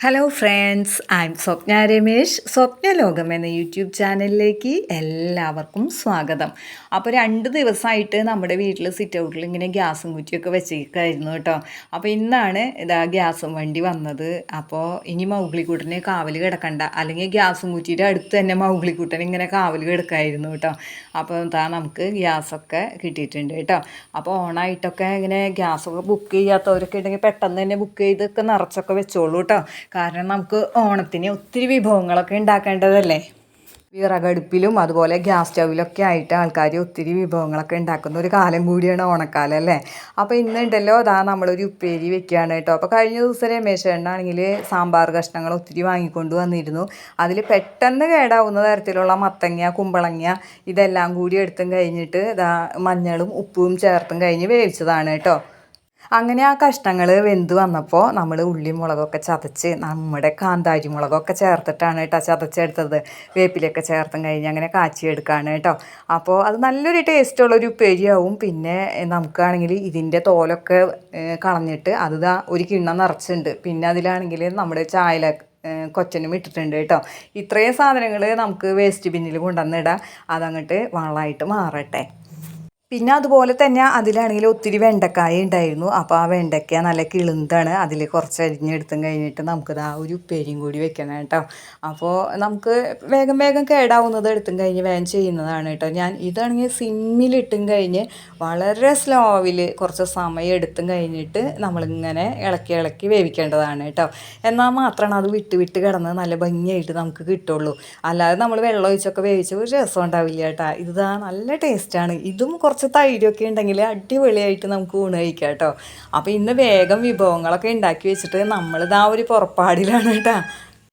Hello friends I am Swapna Ramesh Swapna ലോകം എന്ന YouTube ചാനലിലേക്ക് എല്ലാവർക്കും സ്വാഗതം. അപ്പോൾ രണ്ട് ദിവസമായിട്ട് നമ്മുടെ വീട്ടിൽ സിറ്റ് ഔട്ടിൽ ഇങ്ങനെ ഗ്യാസും കുറ്റിയൊക്കെ വെച്ചേക്കായിരുന്നു കേട്ടോ. അപ്പോൾ ഇന്നാണ് ഇതാ ഗ്യാസും വണ്ടി വന്നത്. അപ്പോൾ ഇനി മൗഗ്ലിക്കൂട്ടനെ കാവൽ കിടക്കണ്ട. അല്ലെങ്കിൽ ഗ്യാസും കുറ്റിയുടെ അടുത്ത് തന്നെ മൗഗ്ലിക്കൂട്ടൻ ഇങ്ങനെ കാവൽ കിടക്കായിരുന്നു കേട്ടോ. അപ്പോൾ എന്താ നമുക്ക് ഗ്യാസൊക്കെ കിട്ടിയിട്ടുണ്ട് കേട്ടോ. അപ്പോൾ ഓണായിട്ടൊക്കെ ഇങ്ങനെ ഗ്യാസൊക്കെ ബുക്ക് ചെയ്യാത്തവരൊക്കെ ഉണ്ടെങ്കിൽ പെട്ടെന്ന് തന്നെ ബുക്ക് ചെയ്തൊക്കെ നിറച്ചൊക്കെ വെച്ചോളൂ കേട്ടോ. കാരണം നമുക്ക് ഓണത്തിന് ഒത്തിരി വിഭവങ്ങളൊക്കെ ഉണ്ടാക്കേണ്ടതല്ലേ? വിറകടുപ്പിലും അതുപോലെ ഗ്യാസ് സ്റ്റൗവിലൊക്കെ ആയിട്ട് ആൾക്കാർ ഒത്തിരി വിഭവങ്ങളൊക്കെ ഉണ്ടാക്കുന്ന ഒരു കാലം കൂടിയാണ് ഓണക്കാലം അല്ലേ? അപ്പോൾ ഇന്നുണ്ടല്ലോ അതാ നമ്മളൊരു ഉപ്പേരി വെക്കുകയാണ് കേട്ടോ. അപ്പോൾ കഴിഞ്ഞ ദിവസം രമേശ് ചേട്ടനാണെങ്കിൽ സാമ്പാർ കഷ്ണങ്ങൾ ഒത്തിരി വാങ്ങിക്കൊണ്ട് വന്നിരുന്നു. അതിൽ പെട്ടെന്ന് കേടാവുന്ന തരത്തിലുള്ള മത്തങ്ങ കുമ്പളങ്ങ ഇതെല്ലാം കൂടി എടുത്തും കഴിഞ്ഞിട്ട് ഇതാ മഞ്ഞളും ഉപ്പും ചേർത്തും കഴിഞ്ഞ് വേവിച്ചതാണ് കേട്ടോ. അങ്ങനെ ആ കഷ്ണങ്ങൾ വെന്ത് വന്നപ്പോൾ നമ്മൾ ഉള്ളി മുളകൊക്കെ ചതച്ച് നമ്മുടെ കാന്താരി മുളകൊക്കെ ചേർത്തിട്ടാണ് കേട്ടോ ചതച്ചെടുത്തത്. വേപ്പിലൊക്കെ ചേർത്തും കഴിഞ്ഞ് അങ്ങനെ കാച്ചിയെടുക്കുകയാണ് കേട്ടോ അപ്പോൾ അത് നല്ലൊരു ടേസ്റ്റുള്ളൊരു ഉപ്പേരിയാവും. പിന്നെ നമുക്കാണെങ്കിൽ ഇതിന്റെ തോലൊക്കെ കളഞ്ഞിട്ട് അത് ഒരു കിണ്ണം നിറച്ചുണ്ട്. പിന്നെ അതിലാണെങ്കിൽ നമ്മുടെ ചായല കൊച്ചനും ഇട്ടിട്ടുണ്ട് കേട്ടോ ഇത്രയും സാധനങ്ങൾ നമുക്ക് വേസ്റ്റ് ബിന്നിൽ കൊണ്ടുവന്നിടാം അതങ്ങോട്ട് വളമായിട്ട് മാറട്ടെ. പിന്നെ അതുപോലെ തന്നെ അതിലാണെങ്കിൽ ഒത്തിരി വെണ്ടക്കായ ഉണ്ടായിരുന്നു. അപ്പോൾ ആ വെണ്ടയ്ക്ക നല്ല കിളുന്താണ്. അതിൽ കുറച്ച് അരിഞ്ഞെടുത്തും കഴിഞ്ഞിട്ട് നമുക്കത് ആ ഒരു ഉപ്പേരിയും കൂടി വെക്കണം കേട്ടോ. അപ്പോൾ നമുക്ക് വേഗം വേഗം കേടാവുന്നത് എടുത്തും കഴിഞ്ഞ് വേഗം ചെയ്യുന്നതാണ് കേട്ടോ. ഞാൻ ഇതാണെങ്കിൽ സിമ്മിലിട്ടും കഴിഞ്ഞ് വളരെ സ്ലോവിൽ കുറച്ച് സമയം എടുത്തും കഴിഞ്ഞിട്ട് നമ്മളിങ്ങനെ ഇളക്കി ഇളക്കി വേവിക്കേണ്ടതാണ് കേട്ടോ. എന്നാൽ മാത്രമാണ് അത് വിട്ട് വിട്ട് കിടന്ന് നല്ല ഭംഗിയായിട്ട് നമുക്ക് കിട്ടുള്ളൂ. അല്ലാതെ നമ്മൾ വെള്ളം ഒഴിച്ചൊക്കെ വേവിച്ച ഒരു രസം ഉണ്ടാവില്ല കേട്ടോ. ഇതാ നല്ല ടേസ്റ്റാണ് ഇതും കുറച്ച് തൈരൊക്കെ ഉണ്ടെങ്കിൽ അടിപൊളിയായിട്ട് നമുക്ക് ഊണ് കഴിക്കാം കേട്ടോ. അപ്പോൾ ഇന്ന് വേഗം വിഭവങ്ങളൊക്കെ ഉണ്ടാക്കി വെച്ചിട്ട് നമ്മളിതാ ഒരു പുറപ്പാടിലാണ് കേട്ടോ.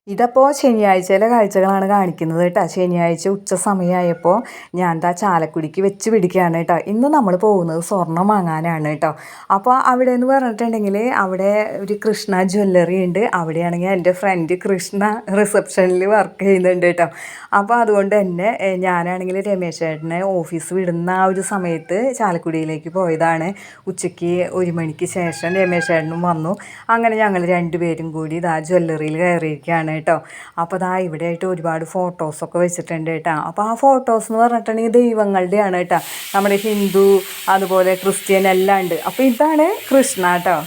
ഇതപ്പോൾ ശനിയാഴ്ചയിലെ കാഴ്ചകളാണ് കാണിക്കുന്നത് കേട്ടോ. ശനിയാഴ്ച ഉച്ച സമയമായപ്പോൾ ഞാൻ എന്താ ചാലക്കുടിക്ക് വെച്ച് പിടിക്കുകയാണ് കേട്ടോ. ഇന്ന് നമ്മൾ പോകുന്നത് സ്വർണം വാങ്ങാനാണ് കേട്ടോ. അപ്പോൾ അവിടെ എന്ന് പറഞ്ഞിട്ടുണ്ടെങ്കിൽ അവിടെ ഒരു കൃഷ്ണ ജ്വല്ലറി ഉണ്ട്. അവിടെയാണെങ്കിൽ എന്റെ ഫ്രണ്ട് കൃഷ്ണ റിസപ്ഷനിൽ വർക്ക് ചെയ്യുന്നുണ്ട് കേട്ടോ. അപ്പോൾ അതുകൊണ്ട് തന്നെ ഞാനാണെങ്കിൽ രമേശ് ചേട്ടനെ ഓഫീസ് വിടുന്ന ആ ഒരു സമയത്ത് ചാലക്കുടിയിലേക്ക് പോയതാണ്. ഉച്ചയ്ക്ക് ഒരു മണിക്ക് ശേഷം രമേശ് ചേട്ടനും വന്നു. അങ്ങനെ ഞങ്ങൾ രണ്ടുപേരും കൂടി ഇതാ ജ്വല്ലറിയിൽ കയറിയിരിക്കുകയാണ് കേട്ടോ. അപ്പോൾ ദാ ഇവിടെ ആയിട്ട് ഒരുപാട് ഫോട്ടോസൊക്കെ വെച്ചിട്ടുണ്ട് കേട്ടോ. അപ്പോൾ ആ ഫോട്ടോസ് എന്ന് പറഞ്ഞിട്ടുണ്ടെങ്കിൽ ദൈവങ്ങളുടെയാണ് കേട്ടോ. നമ്മുടെ ഹിന്ദു അതുപോലെ ക്രിസ്ത്യൻ എല്ലാം ഉണ്ട്. അപ്പോൾ ഇതാണ് കൃഷ്ണ കേട്ടോ.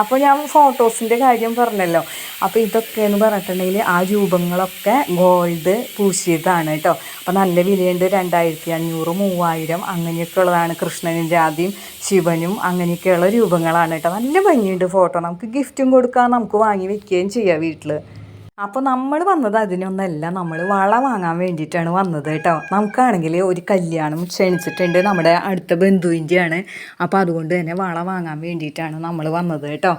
അപ്പോൾ ഞാൻ ഫോട്ടോസിന്റെ കാര്യം പറഞ്ഞല്ലോ. അപ്പോൾ ഇതൊക്കെ എന്ന് പറഞ്ഞിട്ടുണ്ടെങ്കിൽ ആ രൂപങ്ങളൊക്കെ ഗോൾഡ് പൂശിയതാണ് കേട്ടോ. അപ്പോൾ നല്ല വിലയുണ്ട്. രണ്ടായിരത്തി അഞ്ഞൂറ് മൂവായിരം അങ്ങനെയൊക്കെ ഉള്ളതാണ് കൃഷ്ണനും രാധയും ശിവനും അങ്ങനെയൊക്കെയുള്ള രൂപങ്ങളാണ് കേട്ടോ. നല്ല ഭംഗിയുണ്ട് ഫോട്ടോ നമുക്ക് ഗിഫ്റ്റും കൊടുക്കാം നമുക്ക് വാങ്ങി വെക്കുകയും ചെയ്യാം വീട്ടിൽ അപ്പോൾ നമ്മൾ വന്നത് അതിനൊന്നല്ല നമ്മൾ വള വാങ്ങാൻ വേണ്ടിയിട്ടാണ് വന്നത് കേട്ടോ. നമുക്കാണെങ്കിൽ ഒരു കല്യാണം ക്ഷണിച്ചിട്ടുണ്ട് നമ്മുടെ അടുത്ത ബന്ധുവിന്റെയാണ്. അപ്പോൾ അതുകൊണ്ട് തന്നെ വള വാങ്ങാൻ വേണ്ടിയിട്ടാണ് നമ്മൾ വന്നത് കേട്ടോ.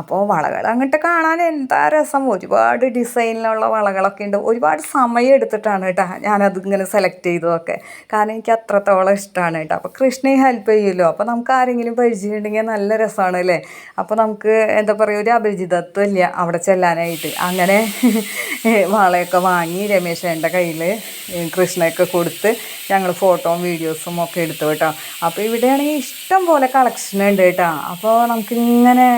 അപ്പോൾ വളകൾ അങ്ങോട്ട് കാണാൻ എന്താ രസം? ഒരുപാട് ഡിസൈനിലുള്ള വളകളൊക്കെ ഉണ്ട്. ഒരുപാട് സമയം എടുത്തിട്ടാണ് കേട്ടോ ഞാനത് ഇങ്ങനെ സെലക്ട് ചെയ്തതൊക്കെ. കാരണം എനിക്ക് അത്രത്തോളം ഇഷ്ടമാണ് കേട്ടോ. അപ്പോൾ കൃഷ്ണയെ ഹെൽപ്പ് ചെയ്യുമല്ലോ. അപ്പോൾ നമുക്ക് ആരെങ്കിലും പരിചയമുണ്ടെങ്കിൽ നല്ല രസമാണ് അല്ലേ? അപ്പോൾ നമുക്ക് എന്താ പറയുക ഒരു അപരിചിതത്വം ഇല്ല അവിടെ ചെല്ലാനായിട്ട്. അങ്ങനെ വളയൊക്കെ വാങ്ങി രമേശേന്റെ കയ്യിൽ കൃഷ്ണയൊക്കെ കൊടുത്ത് ഞങ്ങൾ ഫോട്ടോയും വീഡിയോസും ഒക്കെ എടുത്തു കേട്ടോ. അപ്പോൾ ഇവിടെയാണെങ്കിൽ ഇഷ്ടം പോലെ കളക്ഷൻ ഉണ്ട് കേട്ടോ. അപ്പോൾ നമുക്കിങ്ങനെ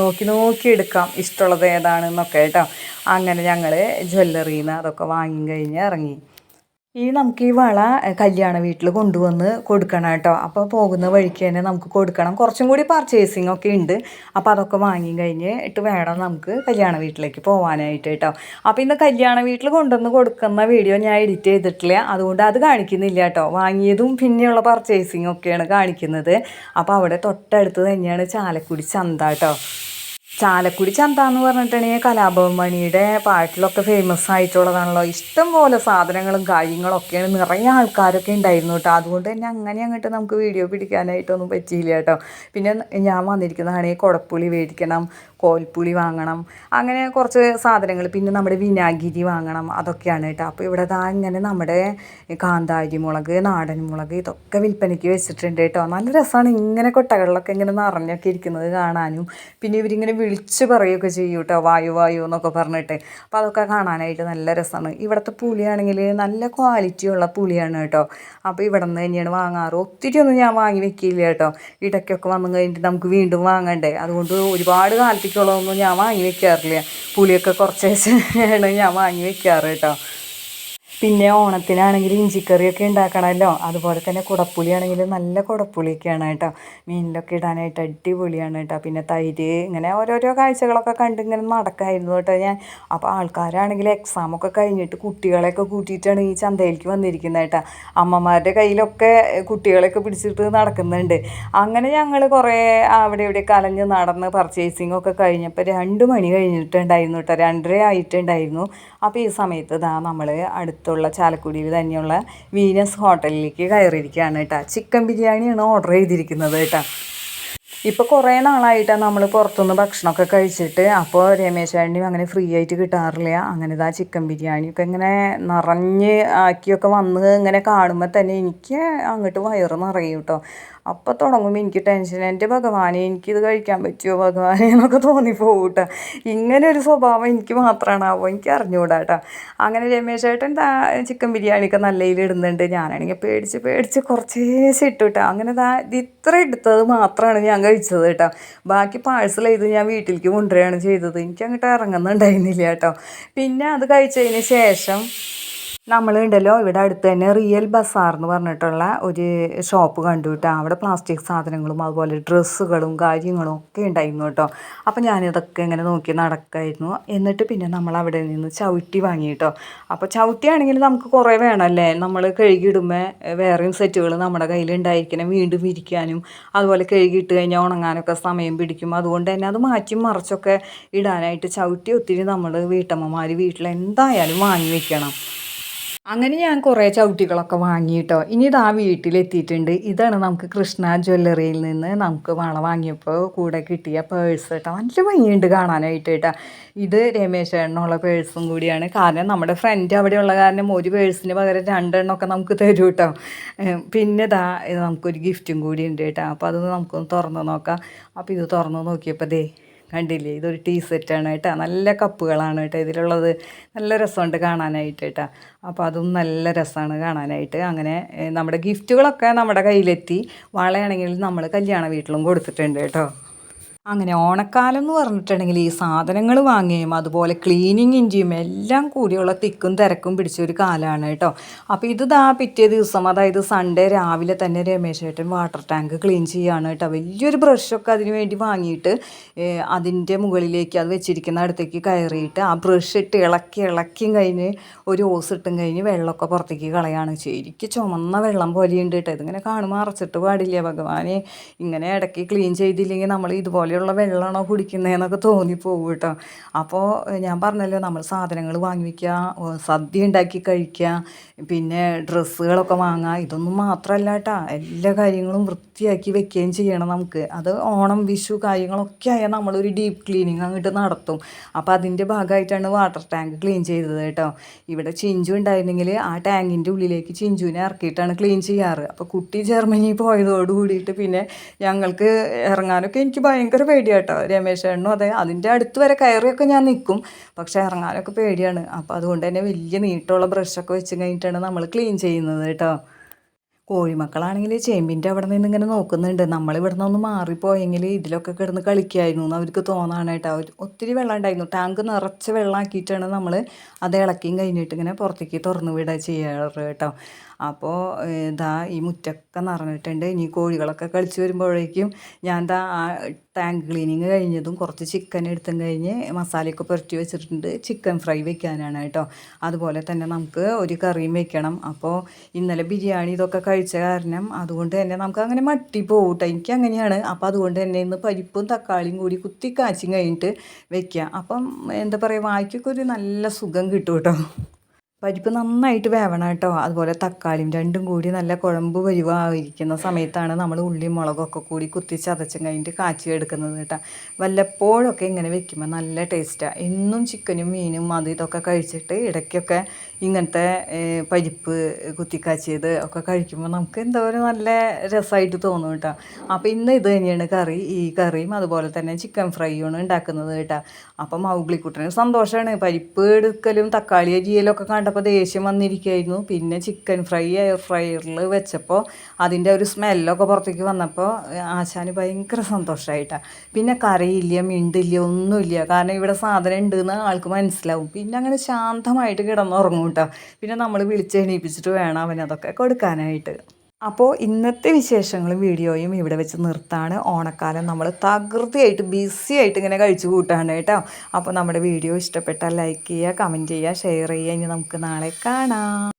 നോക്കി നോക്കി എടുക്കാം ഇഷ്ടമുള്ളത് ഏതാണെന്നൊക്കെ കേട്ടോ. അങ്ങനെ ഞങ്ങൾ ജ്വല്ലറിയിൽ നിന്ന് അതൊക്കെ വാങ്ങി കഴിഞ്ഞ് ഇറങ്ങി. ഈ നമുക്ക് ഈ വള കല്യാണ വീട്ടിൽ കൊണ്ടുവന്ന് കൊടുക്കണം കേട്ടോ. അപ്പോൾ പോകുന്ന വഴിക്ക് തന്നെ നമുക്ക് കൊടുക്കണം. കുറച്ചും കൂടി പർച്ചേസിങ് ഒക്കെ ഉണ്ട്. അപ്പോൾ അതൊക്കെ വാങ്ങി കഴിഞ്ഞ് ഇട്ട് വേണം നമുക്ക് കല്യാണ വീട്ടിലേക്ക് പോകാനായിട്ട് കേട്ടോ. അപ്പോൾ ഇന്ന് കല്യാണ വീട്ടിൽ കൊണ്ടുവന്ന് കൊടുക്കുന്ന വീഡിയോ ഞാൻ എഡിറ്റ് ചെയ്തിട്ടില്ല. അതുകൊണ്ട് അത് കാണിക്കുന്നില്ല കേട്ടോ. വാങ്ങിയതും പിന്നെയുള്ള പർച്ചേസിങ് ഒക്കെയാണ് കാണിക്കുന്നത്. അപ്പോൾ അവിടെ തൊട്ടടുത്ത് തന്നെയാണ് ചാലക്കുടി ചന്ത കേട്ടോ. ചാലക്കുടി ചന്ത എന്ന് പറഞ്ഞിട്ടുണ്ടെങ്കിൽ കലാഭവൻ മണിയുടെ പാട്ടിലൊക്കെ ഫേമസ് ആയിട്ടുള്ളതാണല്ലോ. ഇഷ്ടം പോലെ സാധനങ്ങളും കാര്യങ്ങളൊക്കെയാണ് നിറയെ ആൾക്കാരൊക്കെ ഉണ്ടായിരുന്നു കേട്ടോ. അതുകൊണ്ട് തന്നെ അങ്ങനെ അങ്ങോട്ട് നമുക്ക് വീഡിയോ പിടിക്കാനായിട്ടൊന്നും പറ്റിയില്ല കേട്ടോ. പിന്നെ ഞാൻ വന്നിരിക്കുന്നതാണെങ്കിൽ കുടപ്പുളി മേടിക്കണം കോൽപ്പുളി വാങ്ങണം അങ്ങനെ കുറച്ച് സാധനങ്ങൾ. പിന്നെ നമ്മുടെ വിനാഗിരി വാങ്ങണം അതൊക്കെയാണ് കേട്ടോ. അപ്പോൾ ഇവിടെ ദാ ഇങ്ങനെ നമ്മുടെ കാന്താരി മുളക് നാടൻ മുളക് ഇതൊക്കെ വിൽപ്പനയ്ക്ക് വെച്ചിട്ടുണ്ട് കേട്ടോ. നല്ല രസമാണ് ഇങ്ങനെ കൊട്ടകളിലൊക്കെ ഇങ്ങനെ നിറഞ്ഞൊക്കെ ഇരിക്കുന്നത് കാണാനും. പിന്നെ ഇവരിങ്ങനെ വിളിച്ച് പറയുകയൊക്കെ ചെയ്യും കേട്ടോ വായു വായു എന്നൊക്കെ പറഞ്ഞിട്ട്. അപ്പോൾ അതൊക്കെ കാണാനായിട്ട് നല്ല രസമാണ് ഇവിടുത്തെ പുളിയാണെങ്കിൽ നല്ല ക്വാളിറ്റിയുള്ള പുളിയാണ് കേട്ടോ അപ്പോൾ ഇവിടെ നിന്ന് തന്നെയാണ് വാങ്ങാറ്. ഒത്തിരി ഒന്നും ഞാൻ വാങ്ങി വെക്കില്ല കേട്ടോ ഇടയ്ക്കൊക്കെ വന്നു കഴിഞ്ഞിട്ട് നമുക്ക് വീണ്ടും വാങ്ങണ്ടേ. അതുകൊണ്ട് ഒരുപാട് കാലത്തേക്കുള്ളതൊന്നും ഞാൻ വാങ്ങി വെക്കാറില്ല. പുളിയൊക്കെ കുറച്ചേച്ചാണ് ഞാൻ വാങ്ങി വെക്കാറ് കേട്ടോ പിന്നെ ഓണത്തിനാണെങ്കിൽ ഇഞ്ചിക്കറിയൊക്കെ ഉണ്ടാക്കണമല്ലോ. അതുപോലെ തന്നെ കുടപ്പുളിയാണെങ്കിൽ നല്ല കുടപ്പുളിയൊക്കെയാണ് കേട്ടോ. മീനിലൊക്കെ ഇടാനായിട്ട് അടിപൊളിയാണ് കേട്ടോ. പിന്നെ തൈര് ഇങ്ങനെ ഓരോരോ കാഴ്ചകളൊക്കെ കണ്ട് ഇങ്ങനെ നടക്കായിരുന്നു കേട്ടോ ഞാൻ. അപ്പോൾ ആൾക്കാരാണെങ്കിൽ എക്സാമൊക്കെ കഴിഞ്ഞിട്ട് കുട്ടികളെയൊക്കെ കൂട്ടിയിട്ടാണ് ഈ ചന്തയിലേക്ക് വന്നിരിക്കുന്നത് കേട്ടോ. അമ്മമാരുടെ കയ്യിലൊക്കെ കുട്ടികളെയൊക്കെ പിടിച്ചിട്ട് നടക്കുന്നുണ്ട്. അങ്ങനെ ഞങ്ങൾ കുറേ അവിടെ ഇവിടെ കലഞ്ഞ് നടന്ന് പർച്ചേസിംഗ് ഒക്കെ കഴിഞ്ഞപ്പോൾ രണ്ട് മണി കഴിഞ്ഞിട്ടുണ്ടായിരുന്നു കേട്ടോ. രണ്ടര ആയിട്ടുണ്ടായിരുന്നു. അപ്പോൾ ഈ സമയത്ത് ഇതാ നമ്മൾ അടുത്തുള്ള ചാലക്കുടിയിൽ തന്നെയുള്ള വീനസ് ഹോട്ടലിലേക്ക് കയറിയിരിക്കുകയാണ് കേട്ടോ. ചിക്കൻ ബിരിയാണിയാണ് ഓർഡർ ചെയ്തിരിക്കുന്നത് കേട്ടോ. ഇപ്പോൾ കുറേ നാളായിട്ടാണ് നമ്മൾ പുറത്തുനിന്ന് ഭക്ഷണമൊക്കെ കഴിച്ചിട്ട്. അപ്പോൾ രമേശ് ചേട്ടനും അങ്ങനെ ഫ്രീ ആയിട്ട് കിട്ടാറില്ല. അങ്ങനെ ഇതാ ചിക്കൻ ബിരിയാണിയൊക്കെ ഇങ്ങനെ നിറഞ്ഞ് ആക്കിയൊക്കെ വന്ന് ഇങ്ങനെ കാണുമ്പോൾ തന്നെ എനിക്ക് അങ്ങോട്ട് വയറ് നിറയും കേട്ടോ അപ്പോൾ തുടങ്ങുമ്പോൾ എനിക്ക് ടെൻഷൻ. എന്റെ ഭഗവാനെ എനിക്കിത് കഴിക്കാൻ പറ്റുമോ ഭഗവാനെ എന്നൊക്കെ തോന്നിപ്പോ കേട്ടോ ഇങ്ങനെ ഒരു സ്വഭാവം എനിക്ക് മാത്രമാണാവോ എനിക്ക് അറിഞ്ഞുകൂടാ കേട്ടോ അങ്ങനെ രമേശ് ചേട്ടൻ ചിക്കൻ ബിരിയാണിയൊക്കെ നല്ല ഇടുന്നുണ്ട്. ഞാനാണെങ്കിൽ പേടിച്ച് പേടിച്ച് കുറച്ചേശം ഇട്ടു കേട്ടോ അങ്ങനെ ദാ ഇത് ഇത്ര എടുത്തത് മാത്രമാണ് ഞാൻ കഴിച്ചത് കേട്ടോ. ബാക്കി പാഴ്സൽ ചെയ്ത് ഞാൻ വീട്ടിലേക്ക് കൊണ്ടുവരികയാണ് ചെയ്തത്. എനിക്ക് അങ്ങോട്ട് ഇറങ്ങുന്നുണ്ടായിരുന്നില്ല കേട്ടോ. പിന്നെ അത് കഴിച്ചതിന് ശേഷം നമ്മളുണ്ടല്ലോ ഇവിടെ അടുത്ത് തന്നെ റിയൽ ബസാർ എന്ന് പറഞ്ഞിട്ടുള്ള ഒരു ഷോപ്പ് കണ്ടു കേട്ടോ അവിടെ പ്ലാസ്റ്റിക് സാധനങ്ങളും അതുപോലെ ഡ്രസ്സുകളും കാര്യങ്ങളും ഒക്കെ ഉണ്ടായിരുന്നു കേട്ടോ. അപ്പോൾ ഞാനിതൊക്കെ ഇങ്ങനെ നോക്കി നടക്കായിരുന്നു. എന്നിട്ട് പിന്നെ നമ്മൾ അവിടെ നിന്ന് ചവിട്ടി വാങ്ങി കേട്ടോ അപ്പോൾ ചവിട്ടിയാണെങ്കിൽ നമുക്ക് കുറേ വേണമല്ലേ? നമ്മൾ കഴുകിയിടുമ്പോൾ വേറെയും സെറ്റുകൾ നമ്മുടെ കയ്യിൽ ഉണ്ടായിരിക്കണം. വീണ്ടും ഇരിക്കാനും അതുപോലെ കഴുകിയിട്ട് കഴിഞ്ഞാൽ ഉണങ്ങാനൊക്കെ സമയം പിടിക്കും. അതുകൊണ്ട് തന്നെ അത് മാറ്റി മറിച്ചൊക്കെ ഇടാനായിട്ട് ചവിട്ടി ഒത്തിരി നമ്മൾ വീട്ടമ്മമാർ വീട്ടിൽ എന്തായാലും വാങ്ങി വെക്കണം. അങ്ങനെ ഞാൻ കുറേ ചവിട്ടികളൊക്കെ വാങ്ങിയിട്ടോ. ഇനി ഇതാ വീട്ടിലെത്തിയിട്ടുണ്ട്. ഇതാണ് നമുക്ക് കൃഷ്ണ ജ്വല്ലറിയിൽ നിന്ന് നമുക്ക് വള വാങ്ങിയപ്പോൾ കൂടെ കിട്ടിയ പേഴ്സ് കേട്ടോ. നല്ല ഭംഗിയുണ്ട് കാണാനായിട്ട് കേട്ടോ. ഇത് രമേശ് ചേട്ടനുള്ള പേഴ്സും കൂടിയാണ്. കാരണം നമ്മുടെ ഫ്രണ്ട് അവിടെ ഉള്ള കാരണം ഒരു പേഴ്സിന് പകരം രണ്ടെണ്ണമൊക്കെ നമുക്ക് തരും കേട്ടോ. പിന്നെ ഇതാ നമുക്കൊരു ഗിഫ്റ്റും കൂടി ഉണ്ട് കേട്ടോ. അപ്പോൾ അത് നമുക്കൊന്ന് തുറന്ന് നോക്കാം. അപ്പോൾ ഇത് തുറന്ന് നോക്കിയപ്പോൾ ദേ കണ്ടില്ലേ? ഇതൊരു ടീ സെറ്റാണ് കേട്ടോ. നല്ല കപ്പുകളാണ് കേട്ടോ ഇതിലുള്ളത്. നല്ല രസമുണ്ട് കാണാനായിട്ട് കേട്ടോ. അപ്പോൾ അതും നല്ല രസമാണ് കാണാനായിട്ട്. അങ്ങനെ നമ്മുടെ ഗിഫ്റ്റുകളൊക്കെ നമ്മുടെ കയ്യിലെത്തി. വളയാണെങ്കിൽ നമ്മൾ കല്യാണ വീട്ടിലും കൊടുത്തിട്ടുണ്ട് കേട്ടോ. അങ്ങനെ ഓണക്കാലം എന്ന് പറഞ്ഞിട്ടുണ്ടെങ്കിൽ ഈ സാധനങ്ങൾ വാങ്ങുകയും അതുപോലെ ക്ലീനിങ്ങിന്റെയും എല്ലാം കൂടിയുള്ള തിക്കും തിരക്കും പിടിച്ച ഒരു കാലമാണ് കേട്ടോ. അപ്പോൾ ഇത് ദാ പിറ്റേ ദിവസം അതായത് സൺഡേ രാവിലെ തന്നെ രമേശേട്ടൻ വാട്ടർ ടാങ്ക് ക്ലീൻ ചെയ്യുകയാണ് കേട്ടോ. വലിയൊരു ബ്രഷൊക്കെ അതിന് വേണ്ടി വാങ്ങിയിട്ട് അതിന്റെ മുകളിലേക്ക് അത് വെച്ചിരിക്കുന്ന അടുത്തേക്ക് കയറിയിട്ട് ആ ബ്രഷ് ഇട്ട് ഇളക്കി ഇളക്കിയും കഴിഞ്ഞ് ഒരു ഓസ് ഇട്ടും കഴിഞ്ഞ് വെള്ളമൊക്കെ പുറത്തേക്ക് കളയാണ്. ശരിക്കും ചുമന്ന വെള്ളം പോലെയുണ്ട് കേട്ടോ. ഇതിങ്ങനെ കാണുമ്പോൾ അറച്ചിട്ട് പാടില്ല ഭഗവാനെ? ഇങ്ങനെ ഇടയ്ക്ക് ക്ലീൻ ചെയ്തില്ലെങ്കിൽ നമ്മൾ ഇതുപോലെയുള്ള വെള്ളമാണോ കുടിക്കുന്നതെന്നൊക്കെ തോന്നിപ്പോകും കേട്ടോ. അപ്പോൾ ഞാൻ പറഞ്ഞല്ലോ നമ്മൾ സാധനങ്ങൾ വാങ്ങി വയ്ക്കുക സദ്യ ഉണ്ടാക്കി കഴിക്കുക പിന്നെ ഡ്രസ്സുകളൊക്കെ വാങ്ങുക. ഇതൊന്നും മാത്രമല്ല കേട്ടോ. എല്ലാ കാര്യങ്ങളും വൃത്തിയാക്കി വെക്കുകയും ചെയ്യണം നമുക്ക്. അത് ഓണം വിഷു കാര്യങ്ങളൊക്കെ ആയാൽ നമ്മളൊരു ഡീപ്പ് ക്ലീനിങ് അങ്ങോട്ട് നടത്തും. അപ്പോൾ അതിന്റെ ഭാഗമായിട്ടാണ് വാട്ടർ ടാങ്ക് ക്ലീൻ ചെയ്തത് കേട്ടോ. ഇവിടെ ചിഞ്ചു ഉണ്ടായിരുന്നെങ്കിൽ ആ ടാങ്കിന്റെ ഉള്ളിലേക്ക് ചിഞ്ചുവിനെ ഇറക്കിയിട്ടാണ് ക്ലീൻ ചെയ്യാറ്. അപ്പോൾ കുട്ടി ജർമ്മനി പോയതോട് കൂടിയിട്ട് പിന്നെ ഞങ്ങൾക്ക് ഇറങ്ങാനൊക്കെ എനിക്ക് ഭയങ്കര പേടിയാണ് കേട്ടോ രമേശ് ചേട്ടനും. അതെ അതിന്റെ അടുത്ത് വരെ കയറിയൊക്കെ ഞാൻ നിൽക്കും പക്ഷേ ഇറങ്ങാനൊക്കെ പേടിയാണ്. അപ്പോൾ അതുകൊണ്ട് തന്നെ വലിയ നീട്ടമുള്ള ബ്രഷൊക്കെ വെച്ച് കഴിഞ്ഞിട്ടാണ് നമ്മൾ ക്ലീൻ ചെയ്യുന്നത് കേട്ടോ. കോഴിമക്കളാണെങ്കിൽ ചേമ്പിന്റെ അവിടെ നിന്ന് ഇങ്ങനെ നോക്കുന്നുണ്ട്. നമ്മൾ ഇവിടെ നിന്ന് മാറിപ്പോയെങ്കിൽ ഇതിലൊക്കെ കിടന്ന് കളിക്കായിരുന്നു എന്ന് അവർക്ക് തോന്നാണ് കേട്ടോ അവർ ഒത്തിരി വെള്ളം ഉണ്ടായിരുന്നു. ടാങ്ക് നിറച്ച് വെള്ളമാക്കിയിട്ടാണ് നമ്മൾ അത് ഇളക്കിയും കഴിഞ്ഞിട്ട് ഇങ്ങനെ പുറത്തേക്ക് തുറന്നു വിടുക ചെയ്യാറ് കേട്ടോ. അപ്പോൾ ഇതാ ഈ മുറ്റൊക്കെ നിറഞ്ഞിട്ടുണ്ട്. ഇനി കോഴികളൊക്കെ കളിച്ച് വരുമ്പോഴേക്കും ഞാൻ ദാ ആ ടാങ്ക് ക്ലീനിങ് കഴിഞ്ഞതും കുറച്ച് ചിക്കൻ എടുത്തും കഴിഞ്ഞ് മസാലയൊക്കെ പുരട്ടി വെച്ചിട്ടുണ്ട്. ചിക്കൻ ഫ്രൈ വെക്കാനാണ് കേട്ടോ. അതുപോലെ തന്നെ നമുക്ക് ഒരു കറിയും വെക്കണം. അപ്പോൾ ഇന്നലെ ബിരിയാണി ഇതൊക്കെ കഴിച്ച കാരണം അതുകൊണ്ട് തന്നെ നമുക്ക് അങ്ങനെ മട്ടി പോകട്ടെ കേട്ടോ എനിക്ക് അങ്ങനെയാണ് അപ്പോൾ അതുകൊണ്ട് തന്നെ ഇന്ന് പരിപ്പും തക്കാളിയും കൂടി കുത്തി കാച്ചും കഴിഞ്ഞിട്ട് വെക്കുക അപ്പം എന്താ പറയുക വായിക്കൊക്കെ ഒരു നല്ല സുഖം കിട്ടും കേട്ടോ. പരിപ്പ് നന്നായിട്ട് വേവണം കേട്ടോ. അതുപോലെ തക്കാളിയും രണ്ടും കൂടി നല്ല കുഴമ്പ് വരുവായിരിക്കുന്ന സമയത്താണ് നമ്മൾ ഉള്ളിയും മുളകൊക്കെ കൂടി കുത്തി ചതച്ചും കഴിഞ്ഞിട്ട് കാച്ചി എടുക്കുന്നത് കേട്ടോ. വല്ലപ്പോഴൊക്കെ ഇങ്ങനെ വെക്കുമ്പോൾ നല്ല ടേസ്റ്റാണ് എന്നും ചിക്കനും മീനും അത് ഇതൊക്കെ കഴിച്ചിട്ട് ഇടയ്ക്കൊക്കെ ഇങ്ങനത്തെ പരിപ്പ് കുത്തിക്കാച്ചിയത് ഒക്കെ കഴിക്കുമ്പോൾ നമുക്ക് എന്തോ ഒരു നല്ല രസമായിട്ട് തോന്നും കേട്ടോ. അപ്പോൾ ഇന്ന് ഇത് തന്നെയാണ് കറി. ഈ കറിയും അതുപോലെ തന്നെ ചിക്കൻ ഫ്രൈയാണ് ഉണ്ടാക്കുന്നത് കേട്ടോ. അപ്പം മൗഗ്ലിക്കുട്ടന് സന്തോഷമാണ് പരിപ്പ് എടുക്കലും തക്കാളി അരിയലും ഒക്കെ കണ്ടപ്പോൾ ദേഷ്യം വന്നിരിക്കുകയായിരുന്നു പിന്നെ ചിക്കൻ ഫ്രൈ എയർ ഫ്രൈയറിൽ വെച്ചപ്പോൾ അതിന്റെ ഒരു സ്മെല്ലൊക്കെ പുറത്തേക്ക് വന്നപ്പോൾ ആശാന് ഭയങ്കര സന്തോഷമായിട്ടാണ് പിന്നെ കറിയില്ല മിണ്ടില്ല ഒന്നുമില്ല. കാരണം ഇവിടെ സാധനം ഉണ്ടെന്ന് ആൾക്ക് മനസ്സിലാവും. പിന്നെ അങ്ങനെ ശാന്തമായിട്ട് കിടന്നുറങ്ങും കേട്ടോ പിന്നെ നമ്മൾ വിളിച്ചെണീപ്പിച്ചിട്ട് വേണം അതൊക്കെ കൊടുക്കാനായിട്ട്. അപ്പോൾ ഇന്നത്തെ വിശേഷങ്ങളും വീഡിയോയും ഇവിടെ വെച്ച് നിർത്താണ്. ഓണക്കാലം നമ്മൾ തകൃതിയായിട്ട് ബിസി ആയിട്ട് ഇങ്ങനെ കഴിച്ചു കൂട്ടാണ് കേട്ടോ. അപ്പോൾ നമ്മുടെ വീഡിയോ ഇഷ്ടപ്പെട്ടാൽ ലൈക്ക് ചെയ്യുക കമന്റ് ചെയ്യുക ഷെയർ ചെയ്യുക. ഇനി നമുക്ക് നാളെ കാണാം.